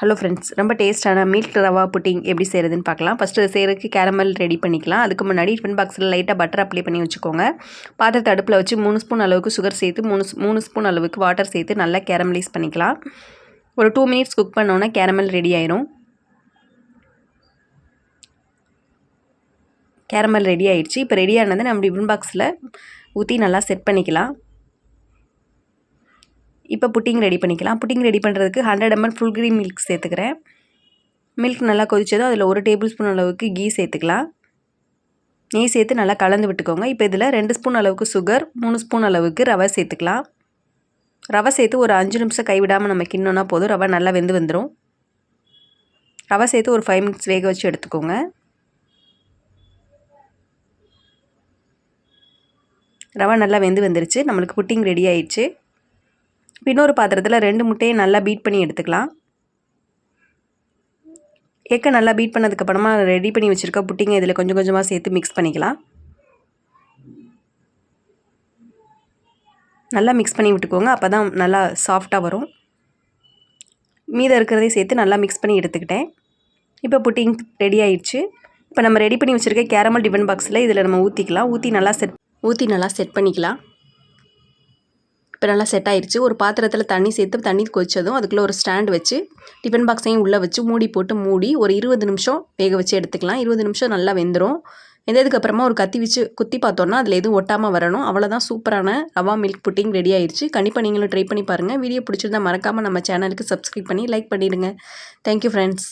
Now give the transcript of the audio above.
Hello friends ரொம்ப டேஸ்ட்டான milk rava pudding எப்படி செய்கிறதுன்னு பார்க்கலாம். ஃபஸ்ட்டு செய்கிறதுக்கு கேரமல் ரெடி பண்ணிக்கலாம். அதுக்கு முன்னாடி டிஃபன் பாக்ஸில் லைட்டாக பட்டர் அப்ளை பண்ணி வச்சுக்கோங்க. பாத்திரத்தை அடுப்பில் வச்சு மூணு ஸ்பூன் அளவுக்கு சுகர் சேர்த்து மூணு மூணு ஸ்பூன் அளவுக்கு வாட்டர் சேர்த்து நல்லா கேரமலைஸ் பண்ணிக்கலாம். ஒரு டூ மினிட்ஸ் குக் பண்ணோன்னே கேரமல் ரெடி ஆயிரும். கேரமல் ரெடி ஆயிடுச்சு. இப்போ ரெடி ஆனதை நம்ம டிஃபன் பாக்ஸில் ஊற்றி நல்லா செட் பண்ணிக்கலாம். இப்போ புட்டிங் ரெடி பண்ணிக்கலாம். புட்டிங் ரெடி பண்ணுறதுக்கு hundred ML full cream milk சேர்த்துக்கிறேன். மில்க் நல்லா கொதிச்சதும் அதில் ஒரு டேபிள் ஸ்பூன் அளவுக்கு கீ சேர்த்துக்கலாம். நெய் சேர்த்து நல்லா கலந்து விட்டுக்கோங்க. இப்போ இதில் ரெண்டு ஸ்பூன் அளவுக்கு சுகர் மூணு ஸ்பூன் அளவுக்கு ரவை சேர்த்துக்கலாம். ரவை சேர்த்து ஒரு அஞ்சு நிமிஷம் கைவிடாமல் நம்ம கிண்ணோன்னா போதும். ரவை நல்லா வெந்து வந்துடும் ரவை சேர்த்து ஒரு ஃபைவ் மினிட்ஸ் வேக வச்சு எடுத்துக்கோங்க. ரவை நல்லா வெந்து வந்துருச்சு. நம்மளுக்கு புட்டிங் ரெடி ஆயிடுச்சு. இன்னொரு பாத்திரத்தில் ரெண்டு முட்டையை நல்லா பீட் பண்ணி எடுத்துக்கலாம். எக்கை நல்லா பீட் பண்ணதுக்கப்புறமா ரெடி பண்ணி வச்சுருக்க புட்டிங்க இதில் கொஞ்சம் கொஞ்சமாக சேர்த்து மிக்ஸ் பண்ணிக்கலாம். நல்லா மிக்ஸ் பண்ணி விட்டுக்கோங்க அப்போ தான் நல்லா சாஃப்டாக வரும். மீதம் இருக்கிறதையும் சேர்த்து நல்லா மிக்ஸ் பண்ணி எடுத்துக்கிட்டேன். இப்போ புட்டிங் ரெடி ஆயிடுச்சு. இப்போ நம்ம ரெடி பண்ணி வச்சுருக்க கேரமல் டிஃபன் பாக்ஸில் இதில் நம்ம ஊற்றிக்கலாம் ஊற்றி நல்லா செட் ஊற்றி நல்லா செட் பண்ணிக்கலாம். இப்போ நல்லா செட் ஆயிடுச்சு ஒரு பாத்திரத்தில் தண்ணி சேர்த்து தண்ணி கொதிச்சதும் அதுக்குள்ளே ஒரு ஸ்டாண்ட் வச்சு டிஃபன் பாக்ஸையும் உள்ளே வச்சு மூடி போட்டு மூடி ஒரு இருபது நிமிஷம் வேக வச்சு எடுத்துக்கலாம். இருபது நிமிஷம் நல்லா வெந்துடும் வெந்ததுக்கப்புறமா ஒரு கத்தி வச்சு குத்தி பார்த்தோன்னா அதில் எதுவும் ஒட்டாமல் வரணும். அவ்வளோதான் சூப்பரான ரவா மில்க் புட்டிங் ரெடி ஆயிடுச்சு கண்டிப்பாக நீங்களும் ட்ரை பண்ணி பாருங்கள் வீடியோ பிடிச்சிருந்தா மறக்காமல் நம்ம சேனலுக்கு சப்ஸ்கிரைப் பண்ணி லைக் பண்ணிடுங்க. Thank you friends